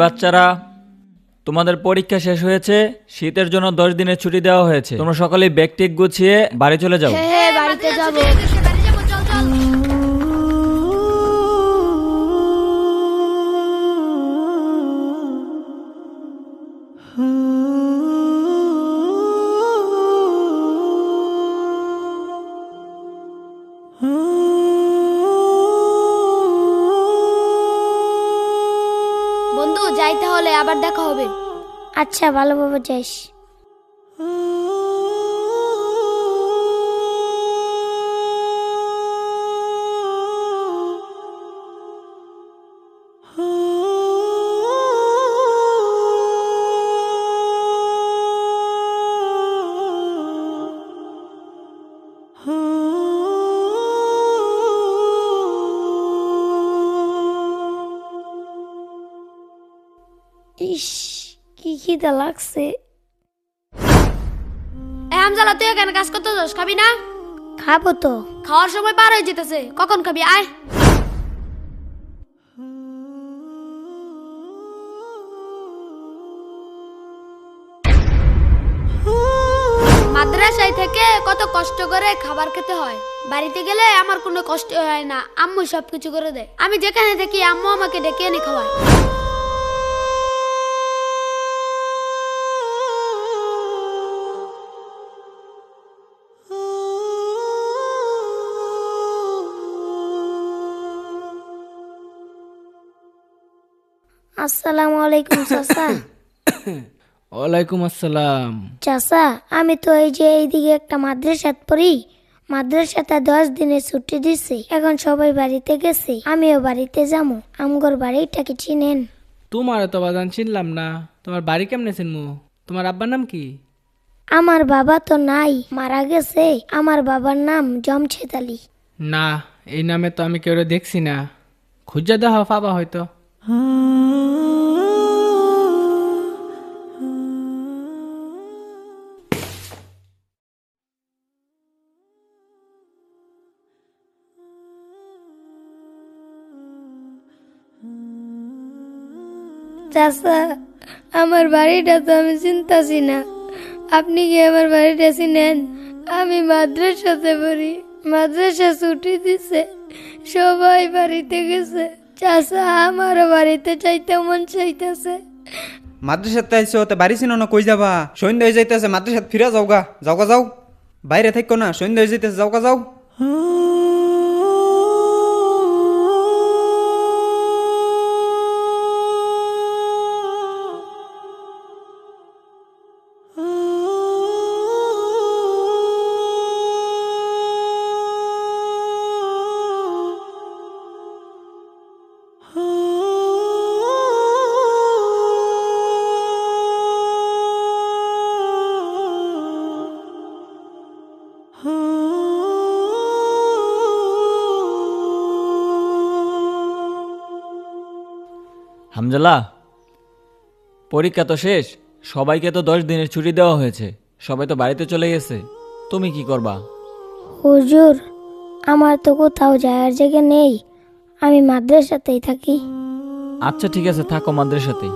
বাচ্চারা তোমাদের পরীক্ষা শেষ হয়েছে শীতের জন্য দশ দিনের ছুটি দেওয়া হয়েছে। তোমরা সকালে ব্যাগ টেক গুছিয়ে বাড়ি চলে যাও। হ্যাঁ বাড়িতে যাব। বন্ধু যাই তাহলে আবার দেখা হবে। আচ্ছা ভালোভাবে যাইস। ইস কি খিদা লাগছে। এ হামজালা তুই এখানে কাজ করতে যাস খাবি না? খাব তো। খাওয়ার সময় পার হয়ে যেতেছে। কখন খাবি আয়। মাদ্রাসায় থেকে কত কষ্ট করে খাবার খেতে হয়। বাড়িতে গেলে আমার কোনো কষ্ট হয় না। আম্মু সবকিছু করে দেয়। আমি যেখানে থাকি আম্মু আমাকে ডেকে এনে খাওয়ায়। আসসালামু আলাইকুম চাচা ওয়ালাইকুম আসসালাম চাচা আমি তো এই যে এইদিকে একটা মাদ্রাসাত পড়ি। মাদ্রাসাতে দশ দিনের ছুটি দিছে। এখন সবাই বাড়িতে গেছে। আমিও বাড়িতে যাব আমগর বাড়িটা কি চিনেন? তোমার তো বাজান চিনলাম না। তোমার বাড়ি কেমনে চিনমু? তোমার আব্বার নাম কি? আমার বাবা তো নাই মারা গেছে। আমার বাবার নাম জমছেদ আলী। না এই নামে তো আমি কেউ দেখছি না। খুঁজা দেওয়া পাবা হয়তো। আমার বাড়িটা তো আমি চিন্তাছি না। আপনি কি আমার বাড়িটা চিনেন? আমি মাদ্রাসাতে পড়ি, মাদ্রাসা ছুটি দিছে, সবাই বাড়িতে গেছে। চাচা আমার বাড়িতে চাইতে মন চাইতেছে। মাদ্রাসাতে আইসো তে বাড়ি চিনো না কই যাবা? সন্ধ্যা হয়ে যাইতেছে মাদ্রাসাত ফিরে যাওগা যাওগা যাও। বাইরে থাকো না সন্ধ্যা হয়ে যাইতেছে যাওগা যাও। হামজালা পরীক্ষা তো শেষ সবাইকে তো দশ দিনের ছুটি দেওয়া হয়েছে সবাই তো বাড়িতে চলে গেছে। তুমি কি করবা? হুজুর আমার তো কোথাও যাওয়ার জায়গা নেই আমি মাদ্রাসাতেই থাকি। আচ্ছা ঠিক আছে থাকো মাদ্রাসাতেই।